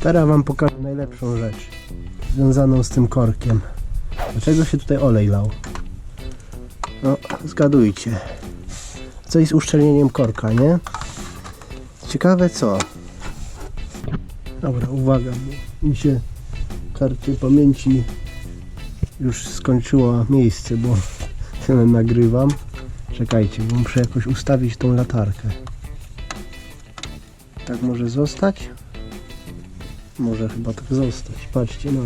Teraz wam pokażę najlepszą rzecz związaną z tym korkiem. Dlaczego się tutaj olej lał? No, zgadujcie. Coś z uszczelnieniem korka, nie? Ciekawe co? Dobra, uwaga, bo mi się karty pamięci już skończyło miejsce, bo tyle nagrywam. Czekajcie, bo muszę jakoś ustawić tą latarkę. Tak może zostać? Może chyba tak zostać. Patrzcie, no.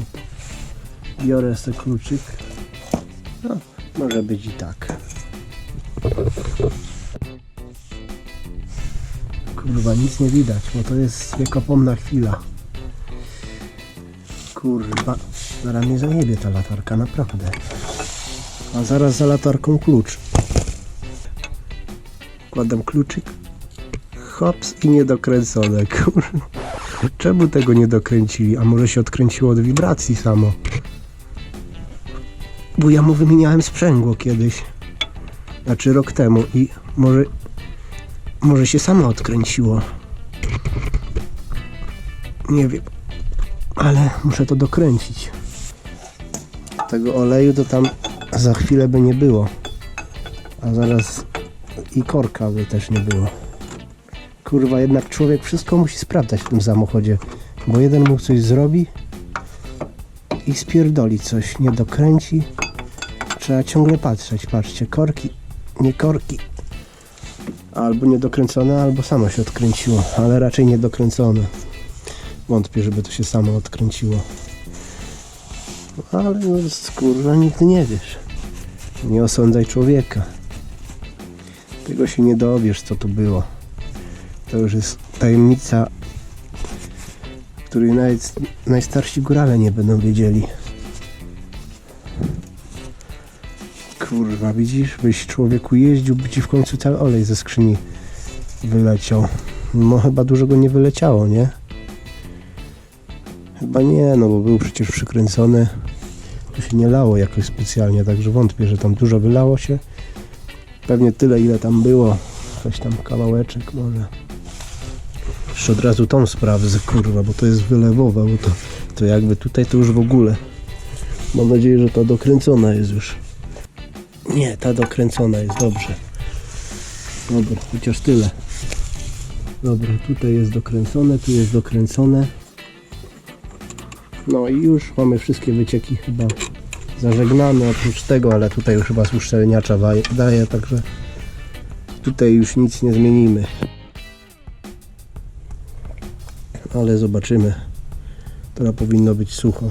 Biorę sobie kluczyk. No, może być i tak. Kurwa, nic nie widać, bo to jest wiekopomna chwila. Kurwa, zaraz mnie zajebie ta latarka, naprawdę. A zaraz za latarką klucz. Kładam kluczyk. Hops i niedokręcone, kurwa. Czemu tego nie dokręcili? A może się odkręciło od wibracji samo? Bo ja mu wymieniałem sprzęgło kiedyś. Znaczy rok temu i może może się samo odkręciło. Nie wiem. Ale muszę to dokręcić. Tego oleju to tam za chwilę by nie było. A zaraz i korka by też nie było. Kurwa, jednak człowiek wszystko musi sprawdzać w tym samochodzie. Bo jeden mu coś zrobi i spierdoli coś, nie dokręci. Trzeba ciągle patrzeć, patrzcie, korki, nie korki. Albo niedokręcone, albo samo się odkręciło, ale raczej niedokręcone. Wątpię, żeby to się samo odkręciło. Ale no, kurwa, nigdy nie wiesz. Nie osądzaj człowieka. Tego się nie dowiesz, co to było. To już jest tajemnica, której nawet najstarsi górale nie będą wiedzieli. Kurwa, widzisz? Byś człowieku jeździł, by ci w końcu cały olej ze skrzyni wyleciał. No chyba dużo go nie wyleciało, nie? Chyba nie, no bo był przecież przykręcony. To się nie lało jakoś specjalnie, także wątpię, że tam dużo wylało się. Pewnie tyle, ile tam było. Coś tam kawałeczek może. Jeszcze od razu tą sprawdzę, kurwa, bo to jest wylewowe, bo to, to jakby tutaj to już w ogóle. Mam nadzieję, że ta dokręcona jest już. Nie, ta dokręcona jest dobrze. Dobra, chociaż tyle. Dobra, tutaj jest dokręcone, tu jest dokręcone. No i już mamy wszystkie wycieki chyba zażegnane oprócz tego, ale tutaj już chyba z uszczelniacza daje, także tutaj już nic nie zmienimy. Ale zobaczymy. Teraz powinno być sucho.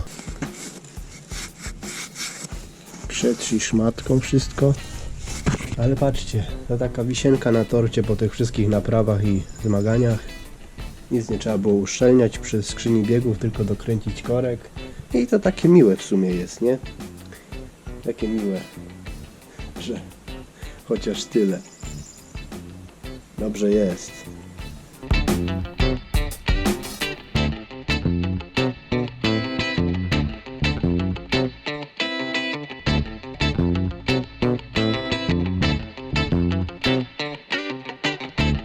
Przetrzyj szmatką wszystko. Ale patrzcie, to taka wisienka na torcie po tych wszystkich naprawach i zmaganiach. Nic nie trzeba było uszczelniać przy skrzyni biegów, tylko dokręcić korek. I to takie miłe w sumie jest, nie? Takie miłe, że chociaż tyle. Dobrze jest.